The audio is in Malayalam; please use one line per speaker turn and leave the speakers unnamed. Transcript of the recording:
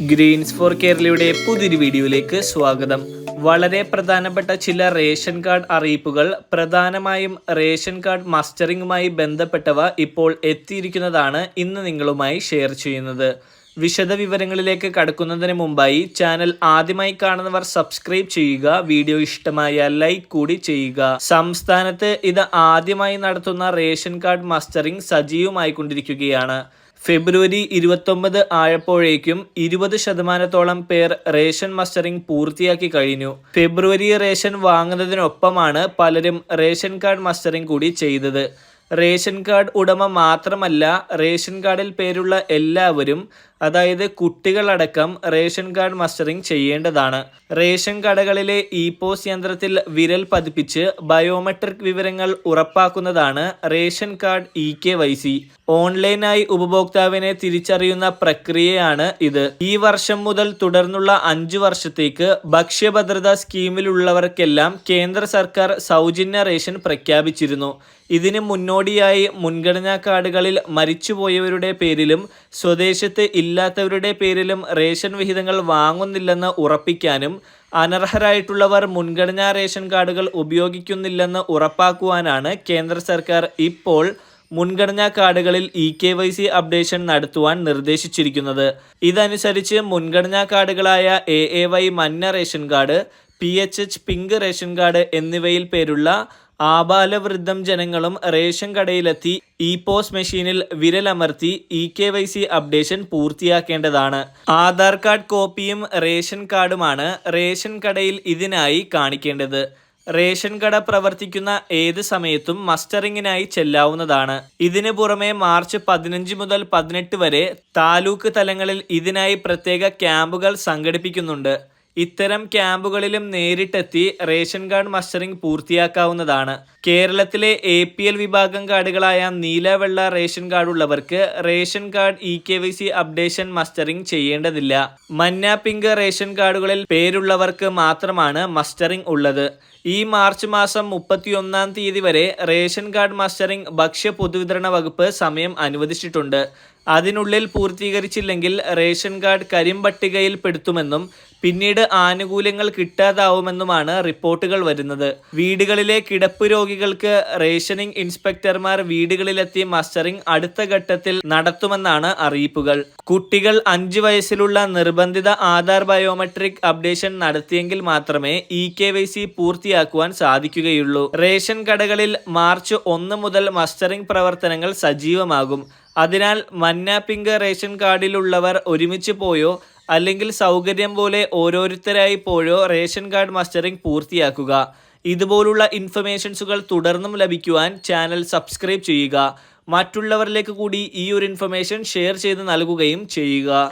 ഗ്രീൻസ് ഫോർ കേരളയുടെ പുതിയൊരു വീഡിയോയിലേക്ക് സ്വാഗതം. വളരെ പ്രധാനപ്പെട്ട ചില റേഷൻ കാർഡ് അറിയിപ്പുകൾ പ്രധാനമായും റേഷൻ കാർഡ് മസ്റ്ററിങ്ങുമായി ബന്ധപ്പെട്ടവ ഇപ്പോൾ എത്തിയിരിക്കുന്നതാണ് ഇന്ന് നിങ്ങളുമായി ഷെയർ ചെയ്യുന്നത്. വിശദ വിവരങ്ങളിലേക്ക് കടക്കുന്നതിന് മുമ്പായി ചാനൽ ആദ്യമായി കാണുന്നവർ സബ്സ്ക്രൈബ് ചെയ്യുക വീഡിയോ ഇഷ്ടമായ ലൈക്ക് കൂടി ചെയ്യുക. സംസ്ഥാനത്ത് ഇത് ആദ്യമായി നടത്തുന്ന റേഷൻ കാർഡ് മസ്റ്ററിംഗ് സജീവമായിക്കൊണ്ടിരിക്കുകയാണ്. ഫെബ്രുവരി ഇരുപത്തൊമ്പത് ആയപ്പോഴേക്കും ഇരുപത് ശതമാനത്തോളം പേർ റേഷൻ മസ്റ്ററിംഗ് പൂർത്തിയാക്കി കഴിഞ്ഞു. ഫെബ്രുവരി റേഷൻ വാങ്ങുന്നതിനൊപ്പമാണ് പലരും റേഷൻ കാർഡ് മസ്റ്ററിംഗ് കൂടി ചെയ്തത്. റേഷൻ കാർഡ് ഉടമ മാത്രമല്ല റേഷൻ കാർഡിൽ പേരുള്ള എല്ലാവരും അതായത് കുട്ടികളടക്കം റേഷൻ കാർഡ് മസ്റ്ററിംഗ് ചെയ്യേണ്ടതാണ്. റേഷൻ കടകളിലെ ഇ പോസ് യന്ത്രത്തിൽ വിരൽ പതിപ്പിച്ച് ബയോമെട്രിക് വിവരങ്ങൾ ഉറപ്പാക്കുന്നതാണ് ration card e K Y ഓൺലൈനായി ഉപഭോക്താവിനെ തിരിച്ചറിയുന്ന പ്രക്രിയയാണ് ഇത്. ഈ വർഷം മുതൽ തുടർന്നുള്ള അഞ്ചു വർഷത്തേക്ക് ഭക്ഷ്യഭദ്രതാ സ്കീമിലുള്ളവർക്കെല്ലാം കേന്ദ്ര സർക്കാർ സൗജന്യ റേഷൻ പ്രഖ്യാപിച്ചിരുന്നു. ഇതിന് മുന്നോടിയായി മുൻഗണനാ കാർഡുകളിൽ മരിച്ചുപോയവരുടെ പേരിലും സ്വദേശത്ത് ഇല്ലാത്തവരുടെ പേരിലും റേഷൻ വിഹിതങ്ങൾ വാങ്ങുന്നില്ലെന്ന് ഉറപ്പിക്കാനും അനർഹരായിട്ടുള്ളവർ മുൻഗണനാ റേഷൻ കാർഡുകൾ ഉപയോഗിക്കുന്നില്ലെന്ന് ഉറപ്പാക്കുവാനാണ് കേന്ദ്ര സർക്കാർ ഇപ്പോൾ മുൻഗണനാ കാർഡുകളിൽ e K Y C updation നടത്തുവാൻ നിർദ്ദേശിച്ചിരിക്കുന്നത്. ഇതനുസരിച്ച് മുൻഗണനാ കാർഡുകളായ എ എ വൈ മഞ്ഞ ration card P H H pink ration card എന്നിവയിൽ പേരുള്ള ആബാലവൃദ്ധം ജനങ്ങളും റേഷൻ കടയിലെത്തി ഇ പോസ് മെഷീനിൽ വിരലമർത്തി e K Y C updation പൂർത്തിയാക്കേണ്ടതാണ്. Aadhaar card കോപ്പിയും റേഷൻ കാർഡുമാണ് റേഷൻ കടയിൽ ഇതിനായി കാണിക്കേണ്ടത്. റേഷൻ കട പ്രവർത്തിക്കുന്ന ഏത് സമയത്തും മസ്റ്ററിങ്ങിനായി ചെല്ലാവുന്നതാണ്. ഇതിനു പുറമെ മാർച്ച് പതിനഞ്ച് മുതൽ പതിനെട്ട് വരെ താലൂക്ക് തലങ്ങളിൽ ഇതിനായി പ്രത്യേക ക്യാമ്പുകൾ സംഘടിപ്പിക്കുന്നുണ്ട്. ഇത്തരം ക്യാമ്പുകളിലും നേരിട്ടെത്തി റേഷൻ കാർഡ് മസ്റ്ററിംഗ് പൂർത്തിയാക്കാവുന്നതാണ്. കേരളത്തിലെ എ പി എൽ വിഭാഗം കാർഡുകളായ നീലവെള്ള റേഷൻ കാർഡ് ഉള്ളവർക്ക് ration card e K Y C updation mustering ചെയ്യേണ്ടതില്ല. മഞ്ഞ പിങ്ക് റേഷൻ കാർഡുകളിൽ പേരുള്ളവർക്ക് മാത്രമാണ് മസ്റ്ററിംഗ് ഉള്ളത്. ഈ മാർച്ച് മാസം മുപ്പത്തിയൊന്നാം തീയതി വരെ റേഷൻ കാർഡ് മസ്റ്ററിംഗ് ഭക്ഷ്യ പൊതുവിതരണ വകുപ്പ് സമയം അനുവദിച്ചിട്ടുണ്ട്. അതിനുള്ളിൽ പൂർത്തീകരിച്ചില്ലെങ്കിൽ റേഷൻ കാർഡ് കരിമ്പട്ടികയിൽ പെടുത്തുമെന്നും പിന്നീട് ആനുകൂല്യങ്ങൾ കിട്ടാതാവുമെന്നുമാണ് റിപ്പോർട്ടുകൾ വരുന്നത്. വീടുകളിലെ കിടപ്പ് രോഗികൾക്ക് റേഷനിംഗ് ഇൻസ്പെക്ടർമാർ വീടുകളിലെത്തി മസ്റ്ററിംഗ് അടുത്ത ഘട്ടത്തിൽ നടത്തുമെന്നാണ് അറിയിപ്പുകൾ. കുട്ടികൾ അഞ്ച് വയസ്സിലുള്ള നിർബന്ധിത ആധാർ ബയോമെട്രിക് അപ്ഡേഷൻ നടത്തിയെങ്കിൽ മാത്രമേ ഇ കെ വൈ സി പൂർത്തിയാക്കുവാൻ സാധിക്കുകയുള്ളൂ. റേഷൻ കടകളിൽ മാർച്ച് ഒന്ന് മുതൽ മസ്റ്ററിംഗ് പ്രവർത്തനങ്ങൾ സജീവമാകും. അതിനാൽ മഞ്ഞ പിങ്ക് റേഷൻ കാർഡിലുള്ളവർ ഒരുമിച്ച് പോയോ അല്ലെങ്കിൽ സൗകര്യം പോലെ ഓരോരുത്തരായി പോയോ റേഷൻ കാർഡ് മസ്റ്ററിംഗ് പൂർത്തിയാക്കുക. ഇതുപോലുള്ള ഇൻഫർമേഷൻസുകൾ തുടർന്നും ലഭിക്കുവാൻ ചാനൽ സബ്സ്ക്രൈബ് ചെയ്യുക. മറ്റുള്ളവരിലേക്ക് കൂടി ഈ ഒരു ഇൻഫർമേഷൻ ഷെയർ ചെയ്ത് നൽകുകയും ചെയ്യുക.